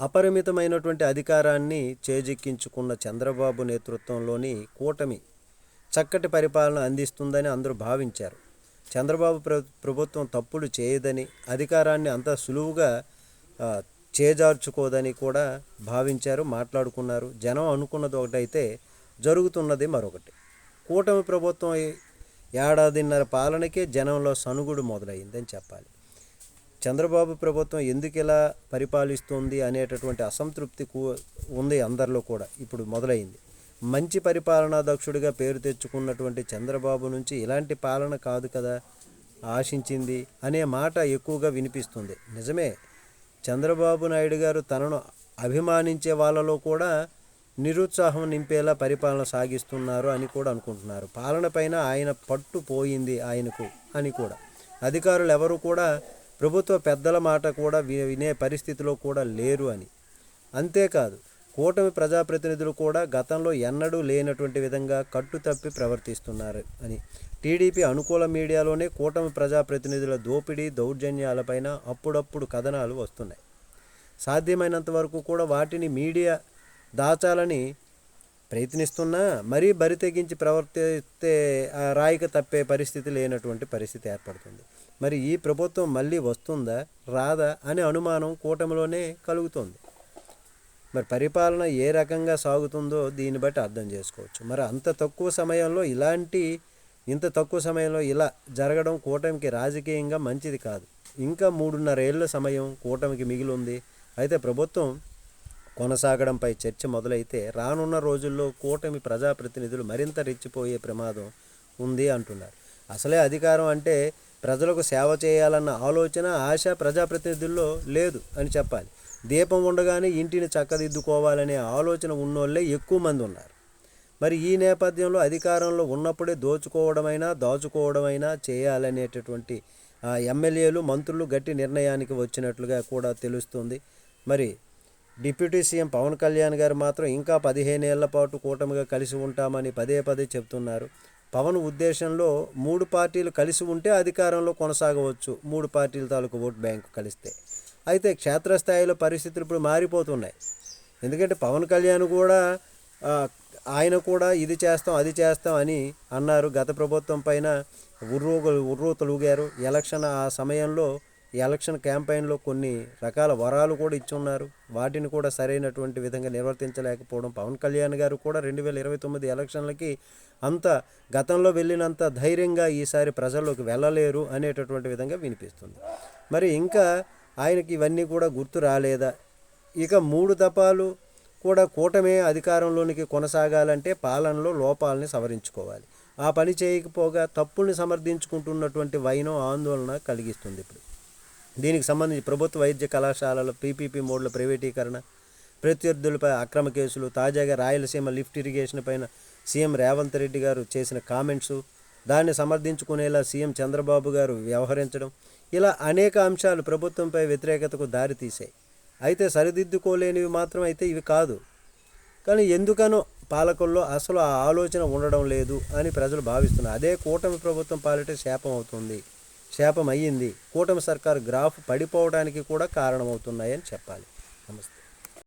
అపరిమితమైనటువంటి అధికారాన్ని చేజిక్కించుకున్న చంద్రబాబు నేతృత్వంలోని కూటమి చక్కటి పరిపాలన అందిస్తుందని అందరూ భావించారు. చంద్రబాబు ప్రభుత్వం తప్పులు చేయదని అధికారాన్ని అంత సులువుగా చేజార్చుకోదని కూడా భావించారు మాట్లాడుకున్నారు. జనం అనుకున్నది ఒకటైతే జరుగుతున్నది మరొకటి. కూటమి ప్రభుత్వం ఏడాదిన్నర పాలనకే జనంలో సనుగుడు మొదలైందని చెప్పాలి. చంద్రబాబు ప్రభుత్వం ఎందుకు ఇలా పరిపాలిస్తుంది అనేటటువంటి అసంతృప్తి కూ- ఉంది అందరిలో కూడా ఇప్పుడు మొదలైంది. మంచి పరిపాలనా దక్షుడిగా పేరు తెచ్చుకున్నటువంటి చంద్రబాబు నుంచి ఇలాంటి పాలన కాదు కదా ఆశించింది అనే మాట ఎక్కువగా వినిపిస్తుంది. నిజమే చంద్రబాబు నాయుడు గారు తనను అభిమానించే వాళ్ళలో కూడా నిరుత్సాహం నింపేలా పరిపాలన సాగిస్తున్నారు అని కూడా అనుకుంటున్నారు. పాలన పైన ఆయన పట్టు పోయింది ఆయనకు అని కూడా. అధికారులు ఎవరు కూడా ప్రభుత్వ పెద్దల మాట కూడా వినే పరిస్థితిలో కూడా లేరు అని. అంతేకాదు కూటమి ప్రజాప్రతినిధులు కూడా గతంలో ఎన్నడూ లేనటువంటి విధంగా కట్టుతప్పి ప్రవర్తిస్తున్నారు అని. టీడీపీ అనుకూల మీడియాలోనే కూటమి ప్రజాప్రతినిధుల దోపిడీ దౌర్జన్యాలపైన అప్పుడప్పుడు కథనాలు వస్తున్నాయి. సాధ్యమైనంత వరకు కూడా వాటిని మీడియా దాచాలని ప్రయత్నిస్తున్నా మరీ బరి తెగించి ప్రవర్తిస్తే రాయిక తప్పే పరిస్థితి లేనటువంటి పరిస్థితి ఏర్పడుతుంది. మరి ఈ ప్రభుత్వం మళ్ళీ వస్తుందా రాదా అనే అనుమానం కూటమిలోనే కలుగుతుంది. మరి పరిపాలన ఏ రకంగా సాగుతుందో దీన్ని బట్టి అర్థం చేసుకోవచ్చు. మరి అంత తక్కువ సమయంలో ఇలాంటి ఇంత తక్కువ సమయంలో ఇలా జరగడం కూటమికి రాజకీయంగా మంచిది కాదు. ఇంకా మూడున్నర ఏళ్ళ సమయం కూటమికి మిగిలి ఉంది. అయితే ప్రభుత్వం కొనసాగడంపై చర్చ మొదలైతే రానున్న రోజుల్లో కూటమి ప్రజాప్రతినిధులు మరింత రెచ్చిపోయే ప్రమాదం ఉంది అంటున్నారు. అసలే అధికారం అంటే ప్రజలకు సేవ చేయాలన్న ఆలోచన ఆశ ప్రజాప్రతినిధుల్లో లేదు అని చెప్పాలి. దీపం ఉండగానే ఇంటిని చక్కదిద్దుకోవాలనే ఆలోచన ఉన్నోళ్ళే ఎక్కువ మంది ఉన్నారు. మరి ఈ నేపథ్యంలో అధికారంలో ఉన్నప్పుడే దోచుకోవడమైనా దాచుకోవడమైనా చేయాలనేటటువంటి ఎమ్మెల్యేలు మంత్రులు గట్టి నిర్ణయానికి వచ్చినట్లుగా కూడా తెలుస్తుంది. మరి డిప్యూటీ సీఎం పవన్ కళ్యాణ్ గారు మాత్రం ఇంకా పదిహేనేళ్ళ పాటు కూటమిగా కలిసి ఉంటామని పదే పదే చెప్తున్నారు. పవన్ ఉద్దేశంలో మూడు పార్టీలు కలిసి ఉంటే అధికారంలో కొనసాగవచ్చు. మూడు పార్టీల తాలూకు ఓట్ బ్యాంకు కలిస్తే. అయితే క్షేత్రస్థాయిలో పరిస్థితులు ఇప్పుడు మారిపోతున్నాయి. ఎందుకంటే పవన్ కళ్యాణ్ కూడా ఆయన కూడా ఇది చేస్తాం అది చేస్తాం అని అన్నారు. గత ప్రభుత్వం పైన ఉర్రూ ఉర్రూతలుగారు ఎలక్షన్ ఆ సమయంలో ఎలక్షన్ క్యాంపెయిన్లో కొన్ని రకాల వరాలు కూడా ఇచ్చున్నారు. వాటిని కూడా సరైనటువంటి విధంగా నిర్వర్తించలేకపోవడం పవన్ కళ్యాణ్ గారు కూడా రెండు వేల ఇరవై తొమ్మిది ఎలక్షన్లకి అంత గతంలో వెళ్ళినంత ధైర్యంగా ఈసారి ప్రజల్లోకి వెళ్ళలేరు అనేటటువంటి విధంగా వినిపిస్తుంది. మరి ఇంకా ఆయనకి ఇవన్నీ కూడా గుర్తు రాలేదా? ఇక మూడు తపాలు కూడా కూటమే అధికారంలోనికి కొనసాగాలంటే పాలనలో లోపాలని సవరించుకోవాలి. ఆ పని చేయకపోగా తప్పుల్ని సమర్థించుకుంటున్నటువంటి వైనం ఆందోళన కలిగిస్తుంది ఇప్పుడు. దీనికి సంబంధించి ప్రభుత్వ వైద్య కళాశాలల పీపీపీ మోడ్ల ప్రైవేటీకరణ ప్రత్యర్థులపై అక్రమ కేసులు తాజాగా రాయలసీమ లిఫ్ట్ ఇరిగేషన్ పైన సీఎం రేవంత్ రెడ్డి గారు చేసిన కామెంట్స్ దాన్ని సమర్థించుకునేలా సీఎం చంద్రబాబు గారు వ్యవహరించడం ఇలా అనేక అంశాలు ప్రభుత్వంపై వ్యతిరేకతకు దారితీశాయి అయితే సరిదిద్దుకోలేనివి మాత్రం అయితే ఇవి కాదు. కానీ ఎందుకనో పాలకుల్లో అసలు ఆ ఆలోచన ఉండడం లేదు అని ప్రజలు భావిస్తున్నారు. అదే కూటమి ప్రభుత్వం పాలిటే శాపం అవుతుంది. శాపం అయ్యింది కూటమి సర్కారు గ్రాఫ్ పడిపోవడానికి కూడా కారణమవుతున్నాయని చెప్పాలి. నమస్తే.